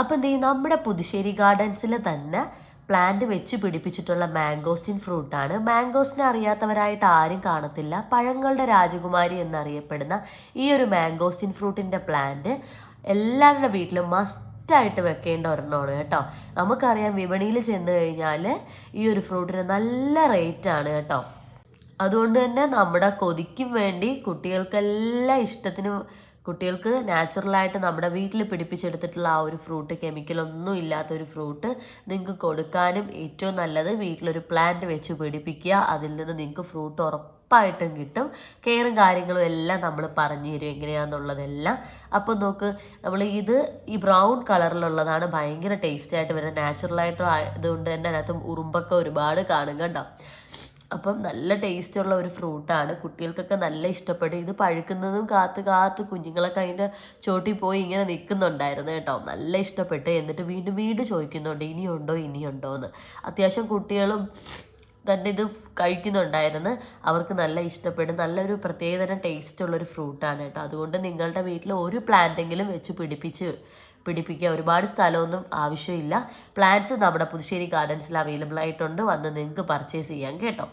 അപ്പം ദേ നമ്മുടെ പുതുശ്ശേരി ഗാർഡൻസിൽ തന്നെ പ്ലാന്റ് വെച്ച് പിടിപ്പിച്ചിട്ടുള്ള മാംഗോസ്റ്റിൻ ഫ്രൂട്ടാണ് മാംഗോസ്റ്റിനെ അറിയാത്തവരായിട്ട് ആരും കാണത്തില്ല. പഴങ്ങളുടെ രാജകുമാരി എന്നറിയപ്പെടുന്ന ഈ ഒരു മാംഗോസ്റ്റിൻ ഫ്രൂട്ടിന്റെ പ്ലാന്റ് എല്ലാവരുടെ വീട്ടിലും മസ്റ്റായിട്ട് വെക്കേണ്ട ഒരെണ്ണമാണ് കേട്ടോ. നമുക്കറിയാം വിപണിയിൽ ചെന്ന് കഴിഞ്ഞാൽ ഈ ഒരു ഫ്രൂട്ടിന് നല്ല റേറ്റ് ആണ് കേട്ടോ. അതുകൊണ്ട് തന്നെ നമ്മുടെ കൊതിക്കും വേണ്ടി കുട്ടികൾക്കെല്ലാം ഇഷ്ടത്തിന് കുട്ടികൾക്ക് നാച്ചുറലായിട്ട് നമ്മുടെ വീട്ടിൽ പിടിപ്പിച്ചെടുത്തിട്ടുള്ള ആ ഒരു ഫ്രൂട്ട് കെമിക്കലൊന്നും ഇല്ലാത്ത ഒരു ഫ്രൂട്ട് നിങ്ങൾക്ക് കൊടുക്കാനും ഏറ്റവും നല്ലത് വീട്ടിലൊരു പ്ലാന്റ് വെച്ച് പിടിപ്പിക്കുക. അതിൽ നിന്ന് നിങ്ങൾക്ക് ഫ്രൂട്ട് ഉറപ്പായിട്ടും കിട്ടും. കെയറും കാര്യങ്ങളും എല്ലാം നമ്മൾ പറഞ്ഞു തരും എങ്ങനെയാണെന്നുള്ളതെല്ലാം അപ്പം നോക്ക് നമ്മൾ ഇത് ഈ ബ്രൗൺ കളറിലുള്ളതാണ് ഭയങ്കര ടേസ്റ്റ് ആയിട്ട് വരുന്നത്. നാച്ചുറലായിട്ട് ആയതുകൊണ്ട് തന്നെ അതിനകത്ത് ഉറുമ്പൊക്കെ ഒരുപാട് കാണും കണ്ടോ? അപ്പം നല്ല ടേസ്റ്റ് ഉള്ള ഒരു ഫ്രൂട്ടാണ്. കുട്ടികൾക്കൊക്കെ നല്ല ഇഷ്ടപ്പെട്ടു ഇത് പഴുക്കുന്നതും കാത്ത് കാത്ത് കുഞ്ഞുങ്ങളൊക്കെ അതിന്റെ ചോട്ടിൽ പോയി ഇങ്ങനെ നിൽക്കുന്നുണ്ടായിരുന്നു കേട്ടോ. നല്ല ഇഷ്ടപ്പെട്ട് എന്നിട്ട് വീണ്ടും വീണ്ടും ചോദിക്കുന്നുണ്ട് ഇനിയുണ്ടോ? ഇനിയുണ്ടോ എന്ന് അത്യാവശ്യം കുട്ടികളും തന്നെ ഇത് കഴിക്കുന്നുണ്ടായിരുന്നു. അവർക്ക് നല്ല ഇഷ്ടപ്പെടും. നല്ലൊരു പ്രത്യേകതരം ടേസ്റ്റ് ഉള്ളൊരു ഫ്രൂട്ടാണ് കേട്ടോ. അതുകൊണ്ട് നിങ്ങളുടെ വീട്ടിൽ ഒരു പ്ലാന്റെങ്കിലും വെച്ച് പിടിപ്പിച്ച് പിടിപ്പിക്കുക ഒരുപാട് സ്ഥലമൊന്നും ആവശ്യമില്ല. പ്ലാന്റ്സ് നമ്മുടെ പുതുശ്ശേരി ഗാർഡൻസിൽ അവൈലബിൾ ആയിട്ടുണ്ട്. വന്ന് നിങ്ങൾക്ക് പർച്ചേസ് ചെയ്യാം കേട്ടോ.